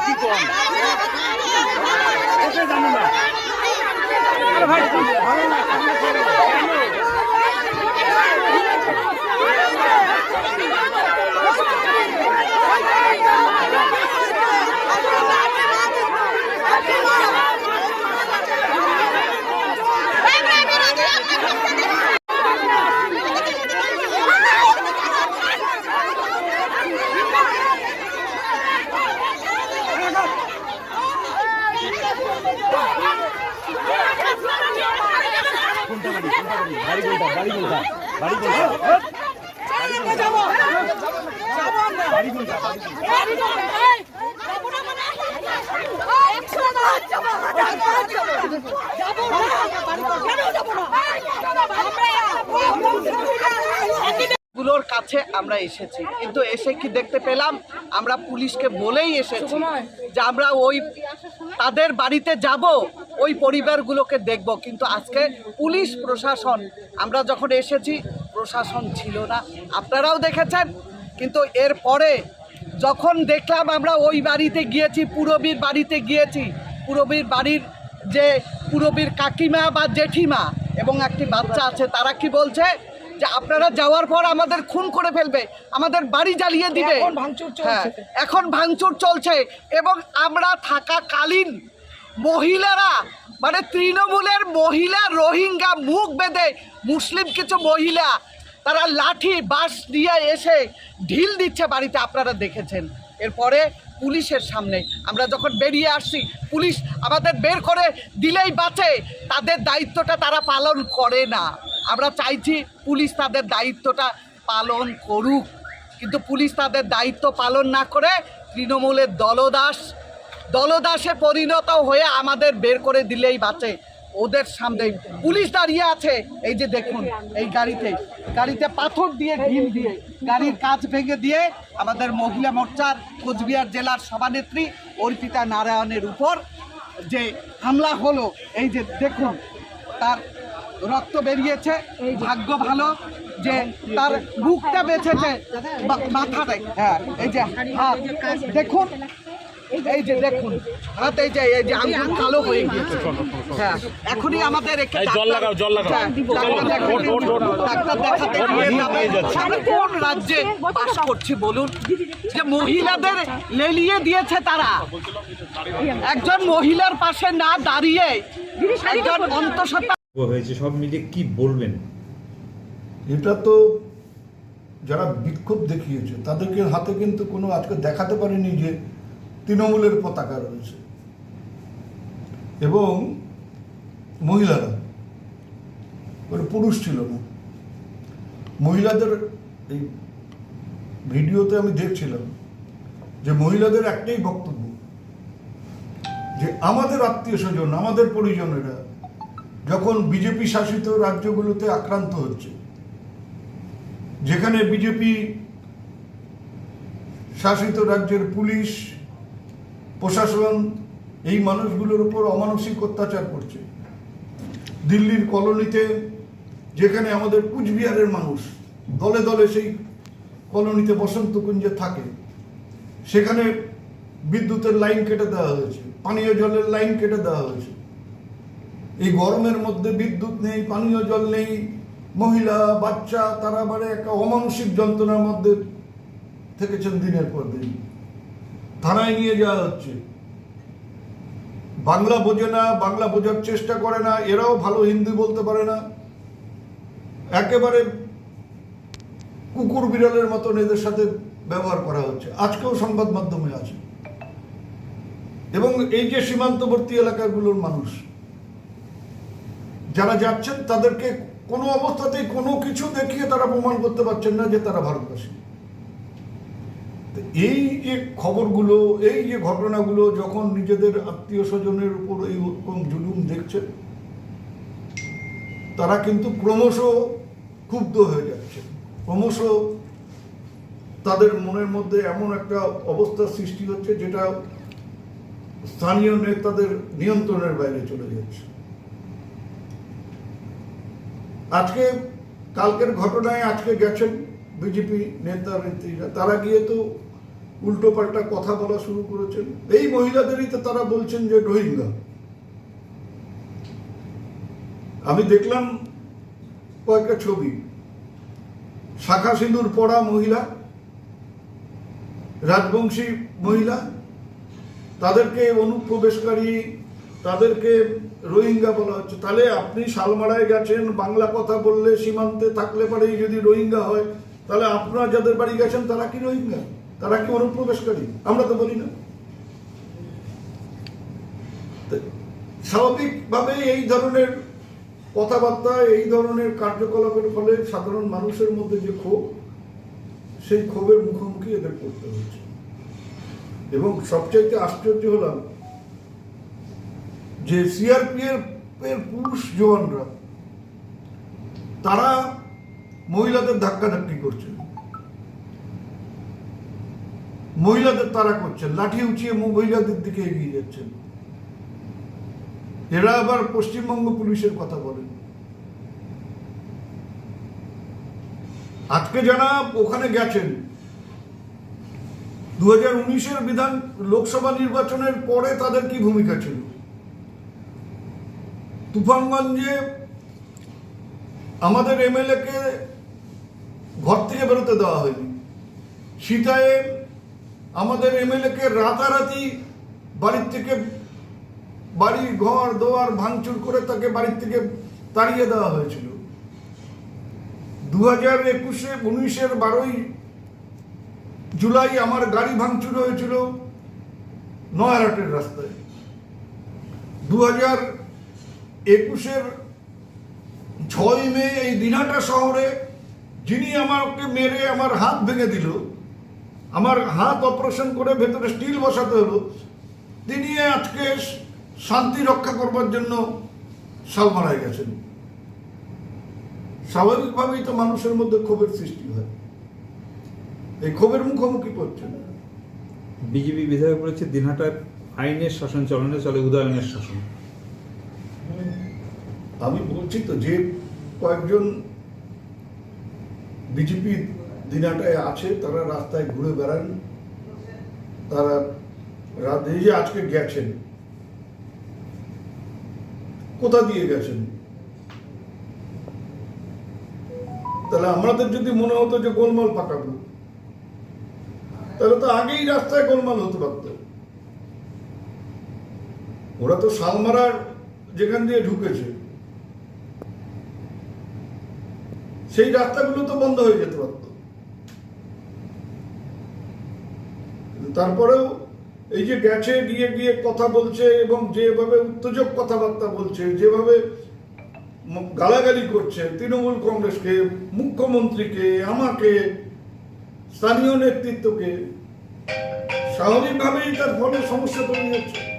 কি কম? জানি না। ভাই ভালো না সামনে করো। কোনটা বাড়ি কোনটা বাড়ি বাড়ি কোনটা বাড়ি কোনটা বাড়ি কোনটা বাড়ি কোনটা বাড়ি কোনটা? গুলোর কাছে আমরা এসেছি, কিন্তু এসে কি দেখতে পেলাম? আমরা পুলিশকে বলেই এসেছি যে আমরা ওই তাদের বাড়িতে যাব, ওই পরিবারগুলোকে দেখব। কিন্তু আজকে পুলিশ প্রশাসন, আমরা যখন এসেছি, প্রশাসন ছিল না। আপনারাও দেখেছেন, কিন্তু এরপরে যখন দেখলাম আমরা ওই বাড়িতে গিয়েছি পুরবীর বাড়িতে গিয়েছি পুরবীর বাড়ির যে পুরবীর কাকিমা বা জেঠিমা এবং একটি বাচ্চা আছে তারা কি বলছে যে আপনারা যাওয়ার পর আমাদের খুন করে ফেলবে আমাদের বাড়ি জ্বালিয়ে দিবে। হ্যাঁ এখন ভাঙচুর চলছে এবং আমরা থাকাকালীন মহিলারা মানে তৃণমূলের মহিলা রোহিঙ্গা মুখ বেঁধে মুসলিম কিছু মহিলা তারা লাঠি, বাঁশ দিয়ে এসে ঢিল দিচ্ছে বাড়িতে, আপনারা দেখেছেন। এরপরে পুলিশের সামনে, আমরা যখন বেরিয়ে আসছি, পুলিশ আমাদের বের করে দিলেই বাঁচে। তাদের দায়িত্বটা তারা পালন করে না। আমরা চাইছি পুলিশ তাদের দায়িত্বটা পালন করুক। কিন্তু পুলিশ তাদের দায়িত্ব পালন না করে তৃণমূলের দলদাস দলদাসে পরিণত হয়ে আমাদের বের করে দিলেই বাঁচে। ওদের সামনে পুলিশ দাঁড়িয়ে আছে। এই যে দেখুন, এই গাড়িতে গাড়িতে পাথর দিয়ে, ঢিল দিয়ে, গাড়ির কাজ ভেঙে দিয়ে আমাদের মহিলা মোর্চার কোচবিহার জেলার সভানেত্রী অর্পিতা নারায়ণের উপর যে হামলা হলো, এই যে দেখুন, তার রক্ত বেরিয়েছে, ভাগ্য ভালো যে তার বুকটা বেঁচেছে মাথাটাই হ্যাঁ এই যে হাত, দেখুন এই যে দেখুন হাত এই যে এই যে আঙ্গুল কালো হয়ে গিয়েছে হ্যাঁ এখনই আমাদের একে জল লাগাও, জল লাগাও। হ্যাঁ, ডাক্তার দেখাতে- কোন রাজ্যে বাস করছি বলুন যে মহিলাদের লেলিয়ে দিয়েছে তারা একজন মহিলার পাশে না দাঁড়িয়ে একজন অন্তঃসত্ত্বা হয়েছে সব মিলিয়ে কি বলবেন এটা তো যারা বিক্ষোভ দেখিয়েছে তাদেরকে হাতে কিন্তু কোনো আজকে দেখাতে পারেনি যে তৃণমূলের পতাকা রয়েছে। এবং মহিলারা ওরা পুরুষ ছিল না। মহিলাদের এই ভিডিওতে আমি দেখছিলাম যে মহিলাদের একটাই বক্তব্য, যে আমাদের আত্মীয় স্বজন, আমাদের পরিজনেরা যখন বিজেপি শাসিত রাজ্যগুলোতে আক্রান্ত হচ্ছে, যেখানে বিজেপি শাসিত রাজ্যের পুলিশ প্রশাসন এই মানুষগুলোর উপর অমানসিক অত্যাচার করছে। দিল্লির কলোনিতে যেখানে আমাদের কুচবিহারের মানুষ দলে দলে সেই কলোনিতে বসন্ত কুঞ্জে থাকে, সেখানে বিদ্যুতের লাইন কেটে দেওয়া হয়েছে, পানীয় জলের লাইন কেটে দেওয়া হয়েছে। এই গরমের মধ্যে বিদ্যুৎ নেই, পানীয় জল নেই, মহিলা, বাচ্চা, তারা মানে একটা অমানসিক যন্ত্রণার মধ্যে থেকেছেন দিনের পর দিন। থানায় নিয়ে যাওয়া হচ্ছে। বাংলা বোঝে না, বাংলা বোঝার চেষ্টা করে না, এরাও ভালো হিন্দি বলতে পারে না। একেবারে কুকুর বিড়ালের মতন এদের সাথে ব্যবহার করা হচ্ছে। আজকেও সংবাদ মাধ্যমে আছে। এবং এই যে সীমান্তবর্তী এলাকাগুলোর মানুষ, যারা যাচ্ছেন, তাদেরকে কোনো অবস্থাতেই কোনো কিছু দেখিয়ে তারা প্রমাণ করতে পারছেন না যে তারা ভারতবাসী। এই যে খবরগুলো, এই যে ঘটনাগুলো যখন নিজেদের আত্মীয় স্বজনের উপর এই রকম জুলুম দেখছেন তারা কিন্তু ক্রমশ ক্ষুব্ধ হয়ে যাচ্ছে। ক্রমশ তাদের মনের মধ্যে এমন একটা অবস্থার সৃষ্টি হচ্ছে যেটা স্থানীয় নেতাদের নিয়ন্ত্রণের বাইরে চলে যাচ্ছে। আজকে, কালকের ঘটনায় আজকে গেছেন বিজেপি নেতা নেত্রীরা। তারা গিয়ে তো উল্টো পাল্টা কথা বলা শুরু করেছেন। এই মহিলাদেরই তো তারা বলছেন যে রোহিঙ্গা। আমি দেখলাম কয়েকটা ছবি। শাখা সিঁদুর পড়া মহিলা, রাজবংশী মহিলা, তাদেরকে অনুপ্রবেশকারী, তাদেরকে রোহিঙ্গা বলা হচ্ছে। তাহলে আপনি শালমারায় গেছেন, বাংলা কথা বললে সীমান্তে থাকলে পরেই যদি রোহিঙ্গা হয়, তাহলে আপনারা যাদের বাড়ি গেছেন তারা কি রোহিঙ্গা? তারা কি অনুপ্রবেশকারী আমরা তো বলি না। স্বাভাবিকভাবে এই ধরনের কথাবার্তা, এই ধরনের কার্যকলাপের ফলে সাধারণ মানুষের মধ্যে যে ক্ষোভ, সেই ক্ষোভের মুখোমুখি এদের করতে হচ্ছে। এবং সবচাইতে আশ্চর্য হলাম যে সিআরপিএফ এর পুরুষ জওয়ানরা, তারা মহিলাদের ধাক্কাধাক্কি করছেন। মহিলাদের তারা করছেন, লাঠি উঁচিয়ে মহিলাদের দিকে এগিয়ে যাচ্ছেন। এরা আবার পশ্চিমবঙ্গ পুলিশের কথা বলেন। আজকে যারা ওখানে গেছেন। দু হাজার বিধান লোকসভা নির্বাচনের পরে তাদের কি ভূমিকা ছিল? তুফানগঞ্জে আমাদের এমএলএ কে ঘর থেকে বেরোতে দেওয়া হয়নি। সীতায় আমাদের এমএলএ কে রাতারাতি বাড়ির থেকে বাড়ি, ঘর, দোয়ার ভাঙচুর করে তাকে বাড়ির থেকে তাড়িয়ে দেওয়া হয়েছিল। দু হাজার একুশে, উনিশের বারোই জুলাই আমার গাড়ি ভাঙচুর হয়েছিল নয়ারহাটের রাস্তায়। দু হাজার একুশের ছয় মে এই দিনহাটা শহরে যিনি আমাকে মেরে আমার হাত ভেঙে দিল আমার হাত অপারেশন করে ভেতরে স্টিল বসাতে হলো। তিনি আজকে শান্তি রক্ষা করবার জন্য সালমারায় গেছেন। স্বাভাবিকভাবেই তো মানুষের মধ্যে ক্ষোভের সৃষ্টি হয়। এই ক্ষোভের মুখোমুখি করছেন। বিজেপি বিধায়ক বলেছে দিনহাটায় আইনের শাসন চলনে চলে উদয়নের শাসন। আমি বলছি তো যে কয়েকজন বিজেপি দিনাটায় আছে, তারা রাস্তায় ঘুরে বেড়ান। তারা রাত এই যে আজকে গেছেন। কোথা দিয়ে গেছেন? তাহলে আমাদের যদি মনে হতো যে গোলমাল পাকাবো, তাহলে তো আগেই রাস্তায় গোলমাল হতে পারত। ওরা তো শালমারার যেখান দিয়ে ঢুকেছে, সেই রাস্তাগুলো তো বন্ধ হয়ে যেতে পারত। তারপরেও এই যে গেছে, গিয়ে গিয়ে কথা বলছে এবং যেভাবে উত্তেজক কথাবার্তা বলছে, যেভাবে গালাগালি করছে, তৃণমূল কংগ্রেসকে, মুখ্যমন্ত্রীকে, আমাকে, স্থানীয় নেতৃত্বকে, স্বাভাবিকভাবেই তার ফলে সমস্যা তৈরি হচ্ছে।